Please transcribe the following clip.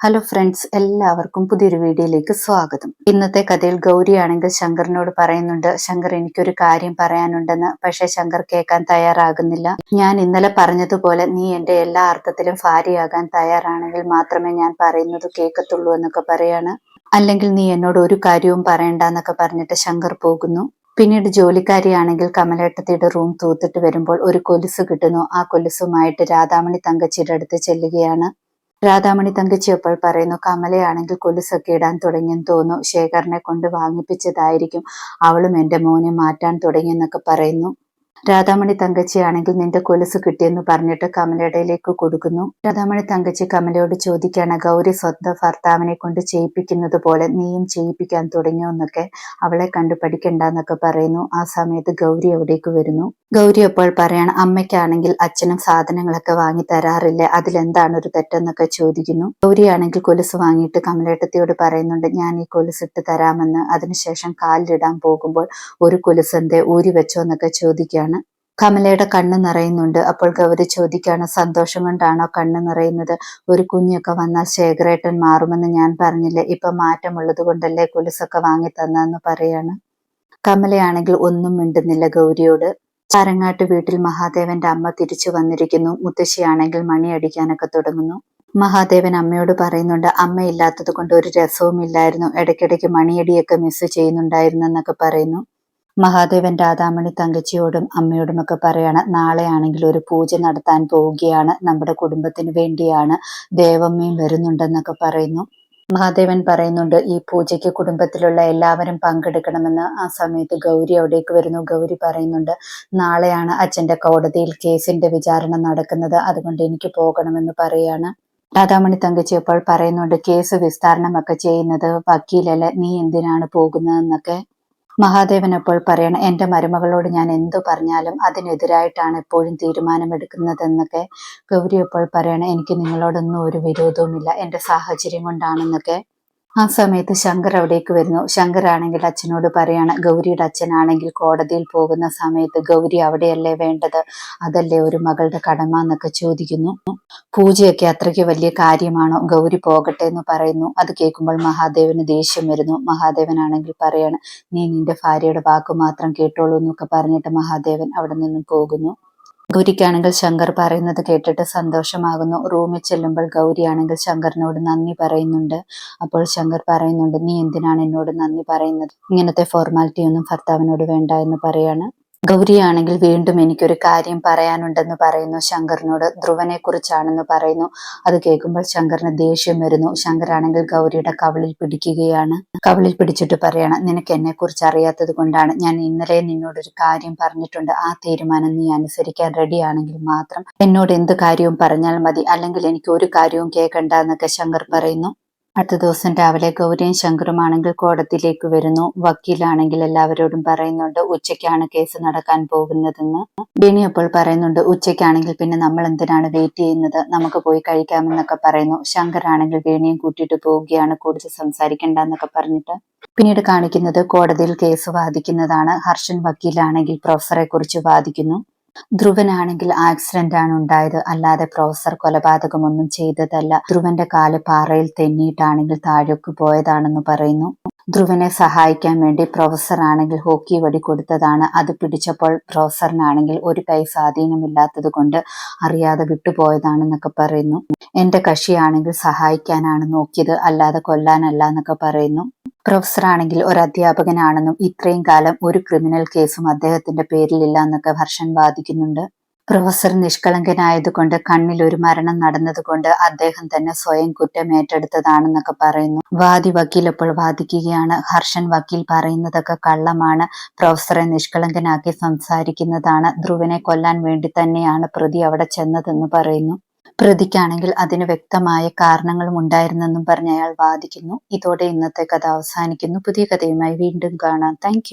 Hello friends എല്ലാവർക്കും പുതിയൊരു വീഡിയോയിലേക്ക് സ്വാഗതം. ഇന്നത്തെ കഥയിൽ ഗൗരിയാണെങ്കിൽ ശങ്കറിനോട് പറയുന്നുണ്ട് ശങ്കർ എനിക്കൊരു കാര്യം പറയാനുണ്ടെന്ന്. പക്ഷെ ശങ്കർ കേൾക്കാൻ തയ്യാറാകുന്നില്ല. ഞാൻ ഇന്നലെ പറഞ്ഞതുപോലെ നീ എന്റെ എല്ലാ അർത്ഥത്തിലും ഭാര്യയാകാൻ തയ്യാറാണെങ്കിൽ മാത്രമേ ഞാൻ പറയുന്നത് കേൾക്കത്തുള്ളൂ എന്നൊക്കെ പറയാണ്. അല്ലെങ്കിൽ നീ എന്നോട് ഒരു കാര്യവും പറയണ്ട എന്നൊക്കെ പറഞ്ഞിട്ട് ശങ്കർ പോകുന്നു. പിന്നീട് ജോലിക്കാരിയാണെങ്കിൽ കമലേട്ടത്തിയുടെ റൂം തൂത്തിട്ട് വരുമ്പോൾ ഒരു കൊലുസ് കിട്ടുന്നു. ആ കൊലുസുമായിട്ട് രാധാമണി തങ്കച്ചിയുടെ അടുത്ത് ചെല്ലുകയാണ്. രാധാമണി തങ്കച്ചി അപ്പോൾ പറയുന്നു കമലയാണെങ്കിൽ കൊലുസൊക്കെ ഇടാൻ തുടങ്ങിയെന്ന് തോന്നുന്നു. ശേഖരനെ കൊണ്ട് വാങ്ങിപ്പിച്ചതായിരിക്കും. അവളും എന്റെ മോനെ മാറ്റാൻ തുടങ്ങിയെന്നൊക്കെ പറയുന്നു. രാധാമണി തങ്കച്ചിയാണെങ്കിൽ നിന്റെ കൊലുസ് കിട്ടിയെന്ന് പറഞ്ഞിട്ട് കമലയുടെയിലേക്ക് കൊടുക്കുന്നു. രാധാമണി തങ്കച്ചി കമലയോട് ചോദിക്കാണ് ഗൗരി സ്വന്തം ഭർത്താവിനെ കൊണ്ട് ചെയ്യിപ്പിക്കുന്നത് പോലെ നീയും ചെയ്യിപ്പിക്കാൻ തുടങ്ങിയോ എന്നൊക്കെ അവളെ കണ്ടു പഠിക്കണ്ടെന്നൊക്കെ പറയുന്നു. ആ സമയത്ത് ഗൗരി അവിടേക്ക് വരുന്നു. ഗൗരി അപ്പോൾ പറയാണ് അമ്മയ്ക്കാണെങ്കിൽ അച്ഛനും സാധനങ്ങളൊക്കെ വാങ്ങി തരാറില്ല? അതിലെന്താണ് ഒരു തെറ്റെന്നൊക്കെ ചോദിക്കുന്നു. ഗൗരിയാണെങ്കിൽ കൊലുസ് വാങ്ങിയിട്ട് കമലേട്ടത്തിയോട് പറയുന്നുണ്ട് ഞാൻ ഈ കൊലുസ് ഇട്ട് തരാമെന്ന്. അതിനുശേഷം കാലിലിടാൻ പോകുമ്പോൾ ഒരു കൊലുസ് എന്തേ ഊരി വെച്ചോ എന്നൊക്കെ ചോദിക്കുകയാണ്. കമലയുടെ കണ്ണ് നിറയുന്നുണ്ട്. അപ്പോൾ ഗൗരി ചോദിക്കാണ് സന്തോഷം കൊണ്ടാണോ കണ്ണ് നിറയുന്നത്? ഒരു കുഞ്ഞൊക്കെ വന്നാൽ ശേഖരേട്ടൻ മാറുമെന്ന് ഞാൻ പറഞ്ഞില്ലേ? ഇപ്പൊ മാറ്റമുള്ളത് കൊണ്ടല്ലേ കുലിസൊക്കെ വാങ്ങി തന്നെന്ന് പറയാണ്. കമലയാണെങ്കിൽ ഒന്നും മിണ്ടുന്നില്ല ഗൗരിയോട്. ചാരങ്ങാട്ട് വീട്ടിൽ മഹാദേവന്റെ അമ്മ തിരിച്ചു വന്നിരിക്കുന്നു. മുത്തശ്ശിയാണെങ്കിൽ മണിയടിക്കാനൊക്കെ തുടങ്ങുന്നു. മഹാദേവൻ അമ്മയോട് പറയുന്നുണ്ട് അമ്മയില്ലാത്തത് കൊണ്ട് ഒരു രസവും ഇല്ലായിരുന്നു ഇടയ്ക്കിടയ്ക്ക് മണിയടിയൊക്കെ മിസ് ചെയ്യുന്നുണ്ടായിരുന്നു എന്നൊക്കെ പറയുന്നു. മഹാദേവൻ രാധാമണി തങ്കച്ചിയോടും അമ്മയോടും ഒക്കെ പറയാണ് നാളെ ആണെങ്കിൽ ഒരു പൂജ നടത്താൻ പോവുകയാണ് നമ്മുടെ കുടുംബത്തിന് വേണ്ടിയാണ് ദേവമ്മയും വരുന്നുണ്ടെന്നൊക്കെ പറയുന്നു. മഹാദേവൻ പറയുന്നുണ്ട് ഈ പൂജയ്ക്ക് കുടുംബത്തിലുള്ള എല്ലാവരും പങ്കെടുക്കണമെന്ന്. ആ സമയത്ത് ഗൗരി അവിടേക്ക് വരുന്നു. ഗൗരി പറയുന്നുണ്ട് നാളെയാണ് അച്ഛന്റെ കോടതിയിൽ കേസിന്റെ വിചാരണ നടക്കുന്നത് അതുകൊണ്ട് എനിക്ക് പോകണമെന്ന് പറയാണ്. രാധാമണി തങ്കച്ചി അപ്പോൾ പറയുന്നുണ്ട് കേസ് വിസ്താരണമൊക്കെ ചെയ്യുന്നത് വക്കീലല്ല നീ എന്തിനാണ് പോകുന്നതെന്നൊക്കെ? മഹാദേവൻ അപ്പോൾ പറയണം എന്റെ മരുമകളോട് ഞാൻ എന്തു പറഞ്ഞാലും അതിനെതിരായിട്ടാണ് എപ്പോഴും തീരുമാനമെടുക്കുന്നതെന്നൊക്കെ ഗൗരി അപ്പോൾ പറയണം എനിക്ക് നിങ്ങളോടൊന്നും ഒരു വിരോധവുമില്ല എന്റെ സാഹചര്യം കൊണ്ടാണെന്നൊക്കെ. ആ സമയത്ത് ശങ്കർ അവിടേക്ക് വരുന്നു. ശങ്കർ ആണെങ്കിൽ അച്ഛനോട് പറയാണ് ഗൗരിയുടെ അച്ഛനാണെങ്കിൽ കോടതിയിൽ പോകുന്ന സമയത്ത് ഗൗരി അവിടെയല്ലേ വേണ്ടത്? അതല്ലേ ഒരു മകളുടെ കടമ എന്നൊക്കെ ചോദിക്കുന്നു. പൂജയൊക്കെ അത്രയ്ക്ക് വലിയ കാര്യമാണോ? ഗൗരി പോകട്ടെ എന്ന് പറയുന്നു. അത് കേൾക്കുമ്പോൾ മഹാദേവന് ദേഷ്യം വരുന്നു. മഹാദേവനാണെങ്കിൽ പറയാണ് നീ നിന്റെ ഭാര്യയുടെ വാക്ക് മാത്രം കേട്ടോളൂ എന്നൊക്കെ പറഞ്ഞിട്ട് മഹാദേവൻ അവിടെ നിന്നും പോകുന്നു. ഗൗരിക്കാണെങ്കിൽ ശങ്കർ പറയുന്നത് കേട്ടിട്ട് സന്തോഷമാകുന്നു. റൂമിൽ ചെല്ലുമ്പോൾ ഗൗരിയാണെങ്കിൽ ശങ്കറിനോട് നന്ദി പറയുന്നുണ്ട്. അപ്പോൾ ശങ്കർ പറയുന്നുണ്ട് നീ എന്തിനാണ് എന്നോട് നന്ദി പറയുന്നത്? ഇങ്ങനത്തെ ഫോർമാലിറ്റി ഒന്നും ഭർത്താവിനോട് വേണ്ട എന്ന് പറയാണ്. ഗൗരിയാണെങ്കിൽ വീണ്ടും എനിക്കൊരു കാര്യം പറയാനുണ്ടെന്ന് പറയുന്നു. ശങ്കറിനോട് ധ്രുവനെ കുറിച്ചാണെന്ന് പറയുന്നു. അത് കേൾക്കുമ്പോൾ ശങ്കറിന് ദേഷ്യം വരുന്നു. ശങ്കറാണെങ്കിൽ ഗൗരിയുടെ കവളിൽ പിടിക്കുകയാണ്. കവളിൽ പിടിച്ചിട്ട് പറയാണ് നിനക്ക് എന്നെ കുറിച്ച് അറിയാത്തത് കൊണ്ടാണ് ഞാൻ ഇന്നലെ നിന്നോടൊരു കാര്യം പറഞ്ഞിട്ടുണ്ട്. ആ തീരുമാനം നീ അനുസരിക്കാൻ റെഡിയാണെങ്കിൽ മാത്രം എന്നോട് എന്ത് കാര്യവും പറഞ്ഞാൽ മതി. അല്ലെങ്കിൽ എനിക്ക് ഒരു കാര്യവും കേൾക്കണ്ട എന്നൊക്കെ ശങ്കർ പറയുന്നു. അടുത്ത ദിവസം രാവിലെ ഗൗരിയും ശങ്കറുമാണെങ്കിൽ കോടതിയിലേക്ക് വരുന്നു. വക്കീലാണെങ്കിൽ എല്ലാവരോടും പറയുന്നുണ്ട് ഉച്ചയ്ക്കാണ് കേസ് നടക്കാൻ പോകുന്നതെന്ന്. ബിനി അപ്പോൾ പറയുന്നുണ്ട് ഉച്ചയ്ക്കാണെങ്കിൽ പിന്നെ നമ്മൾ എന്തിനാണ് വെയിറ്റ് ചെയ്യുന്നത്? നമുക്ക് പോയി കഴിക്കാമെന്നൊക്കെ പറയുന്നു. ശങ്കർ ആണെങ്കിൽ വേണിയും കൂട്ടിയിട്ട് പോവുകയാണ് കൂടുതൽ സംസാരിക്കേണ്ട എന്നൊക്കെ പറഞ്ഞിട്ട്. പിന്നീട് കാണിക്കുന്നത് കോടതിയിൽ കേസ് വാദിക്കുന്നതാണ്. ഹർഷൻ വക്കീലാണെങ്കിൽ പ്രൊഫസറെ കുറിച്ച് വാദിക്കുന്നു. ധ്രുവനാണെങ്കിൽ ആക്സിഡന്റ് ആണ് ഉണ്ടായത്. അല്ലാതെ പ്രൊഫസർ കൊലപാതകമൊന്നും ചെയ്തതല്ല. ധ്രുവന്റെ കാൽ പാറയിൽ തെന്നിയിട്ടാണെങ്കിൽ താഴേക്ക് പോയതാണെന്ന് പറയുന്നു. ധ്രുവനെ സഹായിക്കാൻ വേണ്ടി പ്രൊഫസർ ആണെങ്കിൽ ഹോക്കി വടി കൊടുത്തതാണ്. അത് പിടിച്ചപ്പോൾ പ്രൊഫസറിനാണെങ്കിൽ ഒരു കൈ സ്വാധീനമില്ലാത്തത് കൊണ്ട് അറിയാതെ വിട്ടുപോയതാണെന്നൊക്കെ പറയുന്നു. എന്റെ കക്ഷിയാണെങ്കിൽ സഹായിക്കാനാണ് നോക്കിയത്. അല്ലാതെ കൊല്ലാനല്ല എന്നൊക്കെ പറയുന്നു. പ്രൊഫസർ ആണെങ്കിൽ ഒരു അധ്യാപകനാണെന്നും ഇത്രയും കാലം ഒരു ക്രിമിനൽ കേസും അദ്ദേഹത്തിന്റെ പേരിലില്ല എന്നൊക്കെ ഹർഷൻ വാദിക്കുന്നുണ്ട്. പ്രൊഫസർ നിഷ്കളങ്കനായതുകൊണ്ട് കണ്ണിൽ ഒരു മരണം നടന്നതുകൊണ്ട് അദ്ദേഹം തന്നെ സ്വയം കുറ്റം ഏറ്റെടുത്തതാണെന്നൊക്കെ പറയുന്നു. വാദി വക്കീൽ അപ്പോൾ വാദിക്കുകയാണ്. ഹർഷൻ വക്കീൽ പറയുന്നതൊക്കെ കള്ളമാണ്. പ്രൊഫസറെ നിഷ്കളങ്കനാക്കി സംസാരിക്കുന്നതാണ്. ധ്രുവനെ കൊല്ലാൻ വേണ്ടി തന്നെയാണ് പ്രതി അവിടെ ചെന്നതെന്ന് പറയുന്നു. പ്രതിക്കാണെങ്കിൽ അതിന് വ്യക്തമായ കാരണങ്ങളും ഉണ്ടായിരുന്നെന്നും പറഞ്ഞ് അയാൾ വാദിക്കുന്നു. ഇതോടെ ഇന്നത്തെ കഥ അവസാനിക്കുന്നു. പുതിയ കഥയുമായി വീണ്ടും കാണാം. താങ്ക്